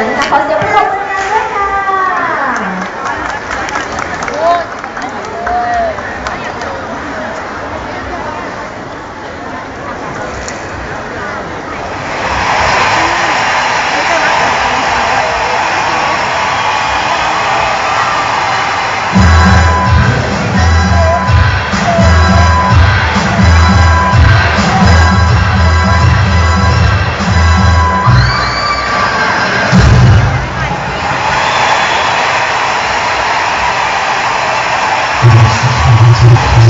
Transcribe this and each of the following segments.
นั้นค่ะข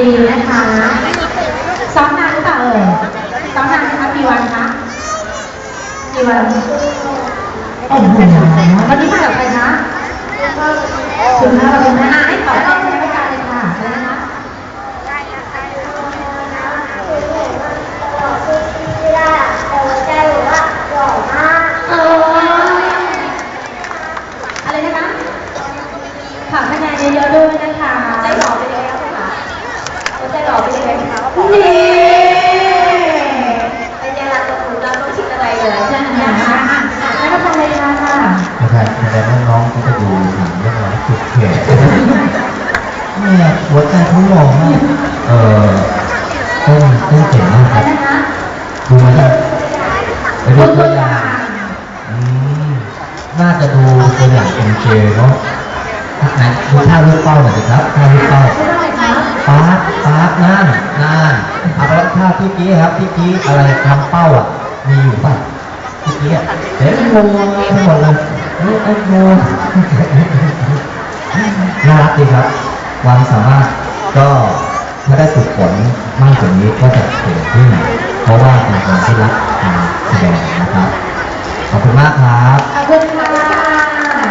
ดีนะคะซ้อมนานหรือเปล่าเอ่ยซ้อมนานไหมคะกี่วันคะกี่วันโอ้โหวันนี้มากับใครคะคุณพ่อคุณแม่อะให้ขอเล่าในรายการเลยค่ะอะไรนะคะเอออะไรนะคะฝากคะแนนเยอะๆด้วยนะคะใจหล่อเป็นยั นี่เป็นยังไงตัวหนูเราต้องคิดอะไรเลยใช่ไหมคะอะแล้วก็ทำเลยค่ะค่ะนะครับแสดงว่าน้องเขาจะดูหนังเรื่องอะไรสุดเขตเนี่ยหัวใจเขาหล่อมากเออเต้นเต้นเก่งมากอะคไรรับนะคะดูมาจากไปดูตัวอย่างอืมน่าจะดูตัวอย่างเอ็มเเนาะไหนดูท่าลูกเป้าหน่อยสิครับท่าลูกเป้าชื่ออะไรคะ ปาร์ตปาร์ตนั่นนั่นเอาไปลับท่าพี่กี้ครับพี่กี้อะไรคำเป้าอะ มีอยู่ป่ะพี่กี้อะเด็กงูหมดเลยลูกไอ้งูน่ารักดีครับความสามารถก็ถ้าได้ฝึกฝนมากกว่านี้ก็จะเก่งขึ้น เพราะว่าเป็นคนที่รักการแสดงนะครับ ขอบคุณมากครับ ขอบคุณค่ะ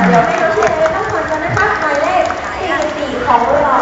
เดี๋ยวไม่รู้องเชนเลยต้องคนกันนะคะหมายเลขสี่สี่ของเรา